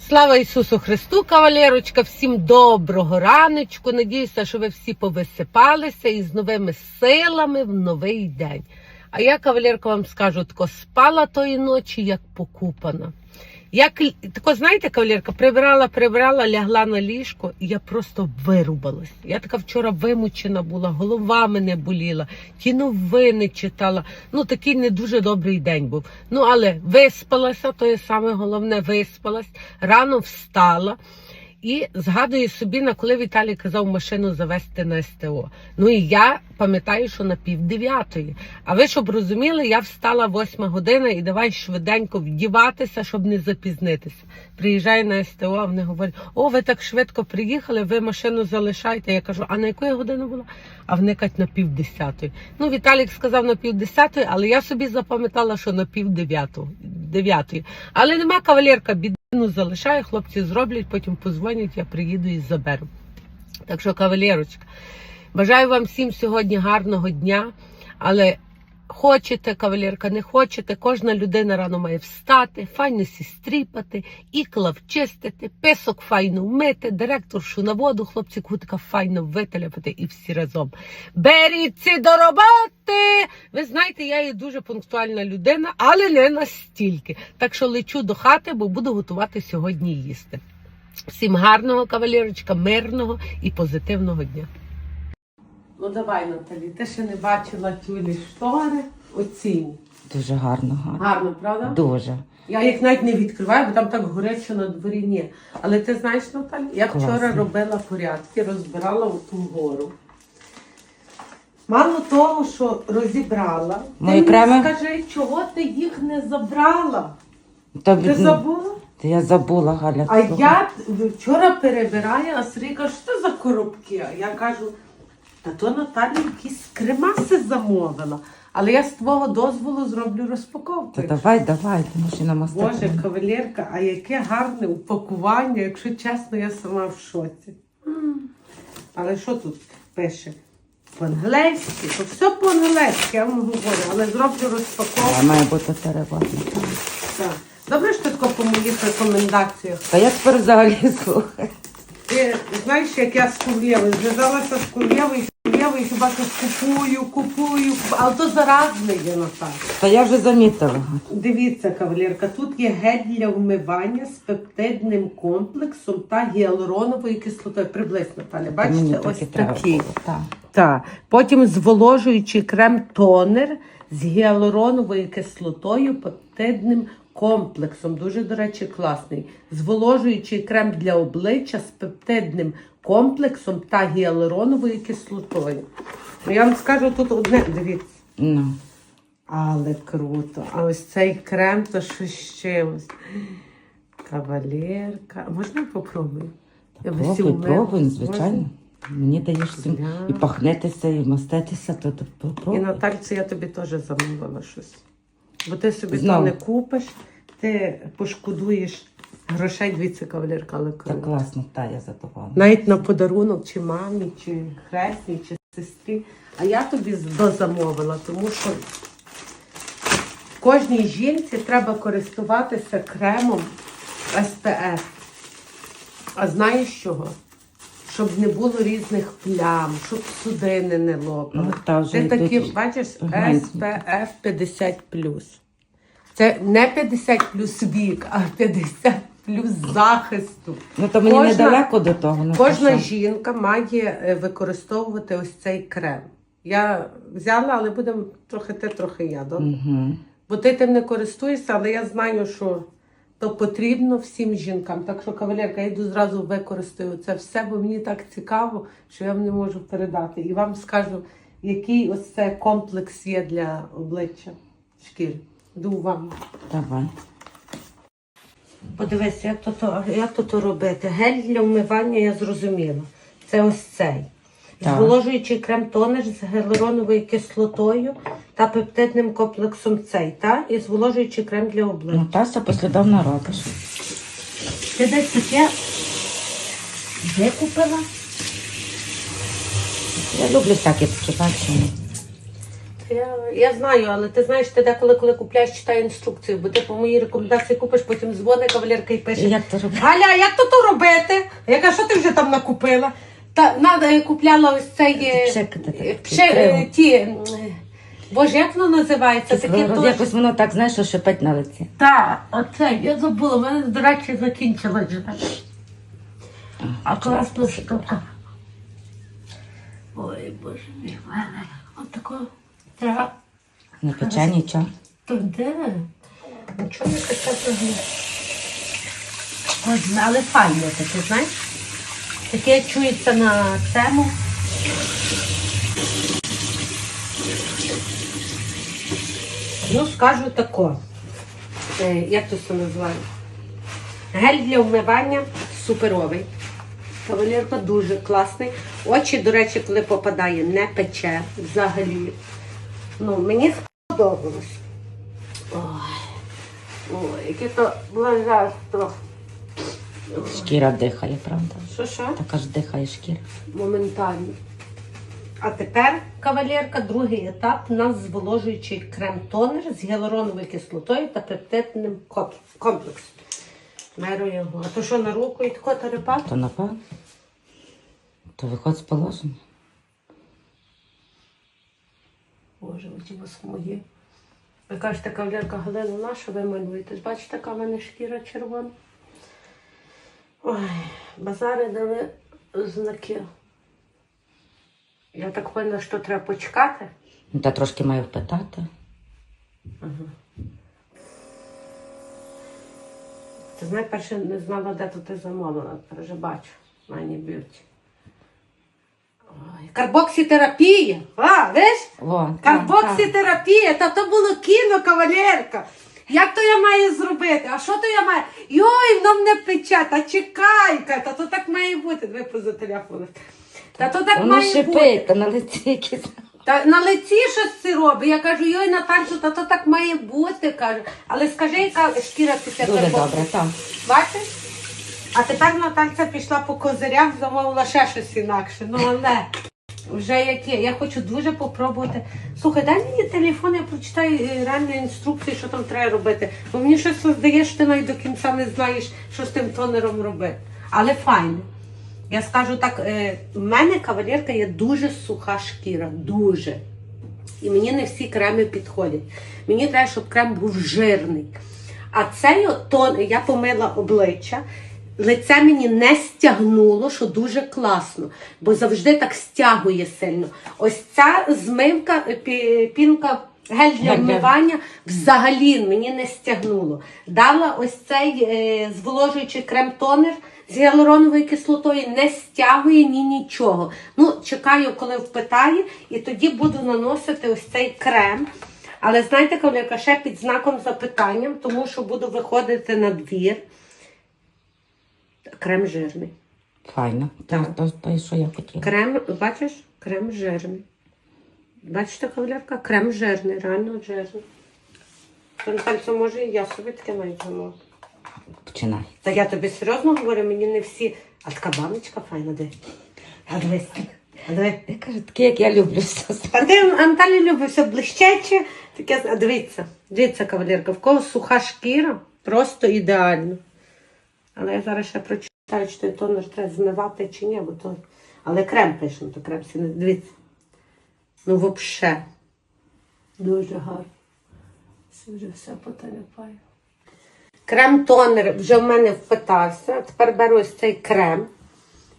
Слава Ісусу Христу, кавалерочка! Всім доброго раночку. Надіюся, що ви всі повисипалися і з новими силами в новий день. А я, кавалерка, вам скажу, тако спала тої ночі, як покупана. Л- тако, знаєте, кавалерка, прибирала, прибирала, лягла на ліжко, і я просто вирубалась. Я така вчора вимучена була, голова мене боліла, ті новини читала. Ну, такий не дуже добрий день був. Ну, але виспалася, то є саме головне, виспалась, рано встала. І згадую собі, на коли Віталій казав машину завести на СТО. Ну і я пам'ятаю, що на пів дев'ятої. А ви щоб розуміли, я встала восьма година і давай швиденько вдіватися, щоб не запізнитися. Приїжджаю на СТО, а вони говорять: о, ви так швидко приїхали, ви машину залишаєте. Я кажу, а на яку я була? А вони кажуть, на пів десятої. Ну, Віталік сказав на пів десятої, але я собі запам'ятала, що на пів дев'ятої. Але нема кавалерка, бідну залишаю, хлопці зроблять, потім позвонять, я приїду і заберу. Так що, кавалерочка, бажаю вам всім сьогодні гарного дня, але хочете, кавалерка, не хочете, кожна людина рано має встати, файно сістріпати, ікла вчистити, писок файно вмити, директоршу на воду, хлопці кутика файно вителяпати і всі разом. Беріться до роботи! Ви знаєте, я є дуже пунктуальна людина, але не настільки. Так що лечу до хати, бо буду готувати сьогодні їсти. Всім гарного кавалерочка, мирного і позитивного дня. Ну давай, Наталі, ти ще не бачила тюлі штори. Оцінь. Дуже гарно, гарно. Гарно, правда? Дуже. Я їх навіть не відкриваю, бо там так горить, що на дворі ні. Але ти знаєш, Наталі, я вчора робила порядки, розбирала ту гору. Мало того, що розібрала, Мої ти мені скажи, чого ти їх не забрала? Та, Ти забула? Та я забула, Галя. А того. я вчора перебираю, а Сергій що це за коробки? Я кажу, та то Наталі якісь кремаси замовила. Але я з твого дозволу зроблю розпаковку. Та давай, давай, тому що намастити. Боже, кавалерка, а яке гарне упакування, якщо чесно, я сама в шоці. Але що тут пише? По-англійськи, то все по-англійськи, я вам говорю, але зроблю розпаковку. А має бути переводно. Так. Добре, що тако по моїх рекомендаціях. Та я тепер взагалі слухаю. Ти знаєш, як я з зв'язалася з Курлєвою, з хіба що купую, купую, але то заразне є Наталя. Та я вже замітила. Дивіться, кавалерка, тут є гель для вмивання з пептидним комплексом та гіалуроновою кислотою. Приблизно, Наталя, Та бачите, ось такий. Так. Так. Потім зволожуючий крем-тонер з гіалуроновою кислотою, пептидним комплексом. Дуже, до речі, класний. Зволожуючий крем для обличчя з пептидним комплексом та гіалуроновою кислотою. Ну, Я вам скажу тут одне, дивіться. Ну. Але круто. А ось цей крем то що з чимось. Кавалерка. Можна я попробую? Я Пробуй, пробуй, звичайно. Мені даєш Да. і пахнетися, і маститися, то, то І попробуй. Натальці я тобі теж замовила щось. Бо ти собі Знову. то не купиш, ти пошкодуєш грошей дивіться, кавалерка, але Так класно, та я задоволена. Навіть на подарунок чи мамі, чи хресній, чи сестрі. А я тобі дозамовила, тому що кожній жінці треба користуватися кремом SPF. А знаєш чого? Щоб не було різних плям, щоб судини не лопали. Ну, та вже Ти йдуть такі, бачиш. SPF 50 Це не 50 плюс вік, а 50 плюс захисту. Ну то мені Кожна- недалеко до того. Ну, Кожна то що? жінка має е, використовувати ось цей крем. Я взяла, але будемо трохи ти, трохи я. Добре? Мгм. Бо ти тим не користуєшся, але я знаю, що то потрібно всім жінкам. Так що, кавалерка, я йду зразу використаю це все, бо мені так цікаво, що я вам не можу передати. І вам скажу, який ось це комплекс є для обличчя шкіри. До уваги. Давай. Подивися, як то, то, як то, то робити. Гель для вмивання я зрозуміла. Це ось цей. Так. Зволожуючий крем-тонер з гіалуроновою кислотою та пептидним комплексом цей, та? І зволожуючий крем для обличчя. Ну та все послідовно робиш. Ти десь таке де купила? Я люблю всякі такі бачення. Я, я знаю, але ти знаєш, ти деколи, коли купляєш, читай інструкцію, бо ти по моїй рекомендації купиш, потім дзвонить кавалерка і пише. Як то робити? Галя, як то то робити? Я кажу, що ти вже там накупила? Та надо, я купляла ось цей е, так, е, пше- е, ті. е, Боже, як воно називається? Такі Роз- теж. Якось воно так, знаєш, що шипить на лиці. Так, оце, я забула, в мене, до речі, закінчилось вже. А класна штука. Ой, боже мій, в мене. Отако. Так. Не пече нічого. То де? Нічого не таке взагалі. Ось, Але файне таке, знаєш? Таке чується на цьому. Ну, скажу тако. Е, як то це називає? Гель для вмивання суперовий. Кавалерка дуже класний. Очі, до речі, коли попадає, не пече взагалі. Ну, мені сподобалось. Ой, ой, яке то блаженство. Шкіра дихає, правда? Що що? Така ж дихає шкіра. Моментально. А тепер, кавалерка, другий етап. У нас зволожуючий крем-тонер з гіалуроновою кислотою та пептидним комплексом. Меру його. А то що на руку і тако терепат? То напевно. То виходить з положення. Боже, оті вас мої. Ви кажете, кавалерка Галина, на що ви малюєте? Бачите, яка в мене шкіра червона? Ой, базари дали знаки. Я так поняла, що треба почекати. Ну, Та трошки маю впитати. Ти знаєш, перше не знала, де тут ти замовила, тепер вже бачу. Мані б'юті. Ой, карбоксітерапія. А? О, так. Карбоксітерапія, та то було кіно, кавалерка. Як то я маю зробити? А що то я маю? Йой, воно мене пече, та чекай, та то так має бути. Давай поза телефоном. Та то так Воно має бути. та на лиці якесь. Та на лиці щось це робить. Я кажу, йой, Натальцю, та то так має бути, кажу. Але скажи, яка шкіра після Дуже карбоксі? добре, так. Бачиш? А тепер Натальця пішла по козирях, замовила ще щось інакше. Ну але вже як є. Я хочу дуже попробувати. Слухай, дай мені телефон, я прочитаю е, реальну інструкцію, що там треба робити. Бо мені щось здає, що ти навіть до кінця не знаєш, що з тим тонером робити. Але файно. Я скажу так, е, в мене кавалерка є дуже суха шкіра, дуже. І мені не всі креми підходять. Мені треба, щоб крем був жирний. А цей тон, я помила обличчя, лице мені не стягнуло, що дуже класно, бо завжди так стягує сильно. Ось ця змивка, пінка. Гель для вмивання взагалі мені не стягнуло. Дала ось цей е, зволожуючий крем-тонер з гіалуроновою кислотою, не стягує ні нічого. Ну, чекаю, коли впитає, і тоді буду наносити ось цей крем. Але знаєте, коли ще під знаком запитання, тому що буду виходити на двір. Крем жирний. Файно. Так. То, то, то, що я хотіла. Крем, бачиш, крем жирний. Бачите, кавалерка? Крем жирний, реально жирний. Це може і я собі таке навіть. Починай. Та я тобі серйозно говорю, мені не всі. А така баночка файна, де. А дивись. А диви. Я кажу, таке, як я люблю все. А ти Анталі любить все блищече. Таке, а дивіться, дивіться, кавалерка, в кого суха шкіра, просто ідеально. Але я зараз ще прочитаю, чи той тонер треба змивати чи ні, бо то. Але крем пишемо, то крем всі не дивіться. Ну, взагалі. Дуже гарно. Це вже все поталіпаю. Крем-тонер вже в мене впитався. Тепер беру ось цей крем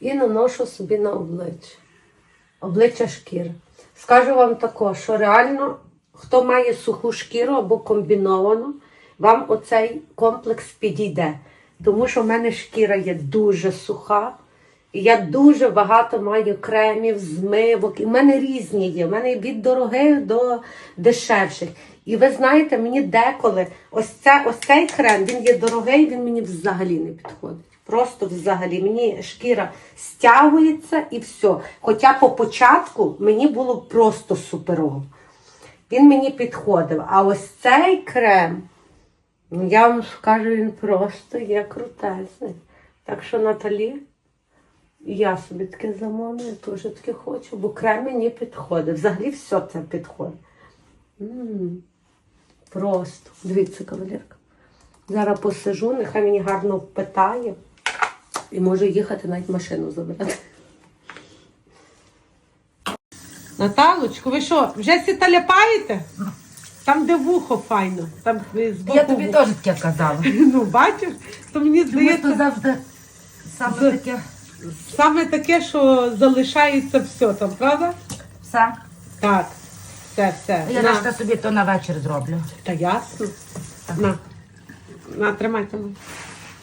і наношу собі на обличчя. Обличчя шкіри. Скажу вам також, що реально, хто має суху шкіру або комбіновану, вам оцей комплекс підійде. Тому що в мене шкіра є дуже суха. Я дуже багато маю кремів, змивок. І в мене різні є. У мене від дорогих до дешевших. І ви знаєте, мені деколи ось, це, ось цей крем, він є дорогий, він мені взагалі не підходить. Просто взагалі. Мені шкіра стягується і все. Хоча по початку мені було просто суперово. Він мені підходив. А ось цей крем, ну я вам скажу, він просто є крутезний. Так що, Наталі, я собі таке замовлю, я теж таке хочу, бо крем мені підходить. Взагалі все це підходить. М, Просто. Дивіться, кавалерка. Зараз посижу, нехай мені гарно питає. І може їхати навіть машину забирати. Наталочку, ви що, вже сіта ляпаєте? Там, де вухо файно. Там з боку Я тобі вухо. теж таке казала. Ну, бачиш, то мені здається, то завжди саме таке. Саме таке, що залишається все там, правда? Все. Так, все, все. Я На. решта собі то на вечір зроблю. Та ясно. На. На, тримайте. мене.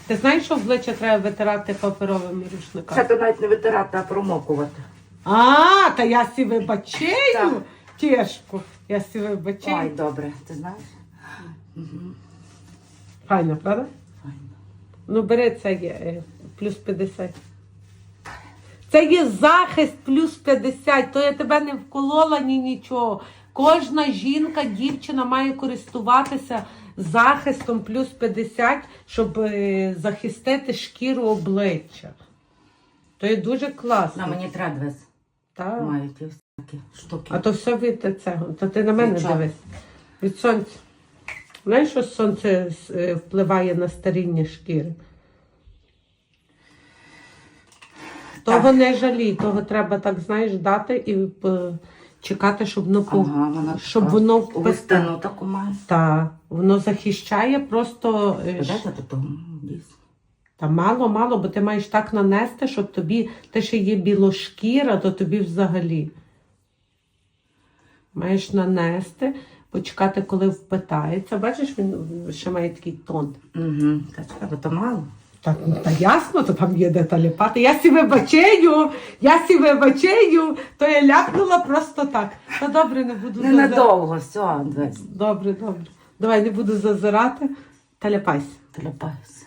Ти знаєш, що обличчя треба витирати паперовими рушниками? то навіть не витирати, а промокувати. А, та я сі вибачаю. Так. Тішку. Я сі вибачаю. Ой, добре, ти знаєш? Файно, правда? Файно. Ну, бери це є е, плюс 50. Це є захист плюс 50, то я тебе не вколола ні нічого. Кожна жінка, дівчина має користуватися захистом плюс 50, щоб е, захистити шкіру обличчя. То є дуже класно. На мені треба дивись. Так. Мають ті всякі штуки. А то все від цього. То ти на мене Від чого? дивись. Від сонця. Знаєш, що сонце е, впливає на старіння шкіри? Того не жалій, того треба так, знаєш, дати і е, чекати, щоб воно Ага, вона щоб воно густину таку має. Та, воно захищає просто. е. Та мало, мало, бо ти маєш так нанести, щоб тобі, ти ще є білошкіра, то тобі взагалі. Маєш нанести, почекати, коли впитається. Бачиш, він ще має такий тон. Угу. Та бо то мало. Та, ну, та ясно, то там є де та ліпати. Я сі вибачаю, я сі вибачаю, то я ляпнула просто так. Та добре, не буду зазирати. Ненадовго, все, Андрес. Добре, добре. Давай не буду зазирати. Та ляпайся. Телепаюсь.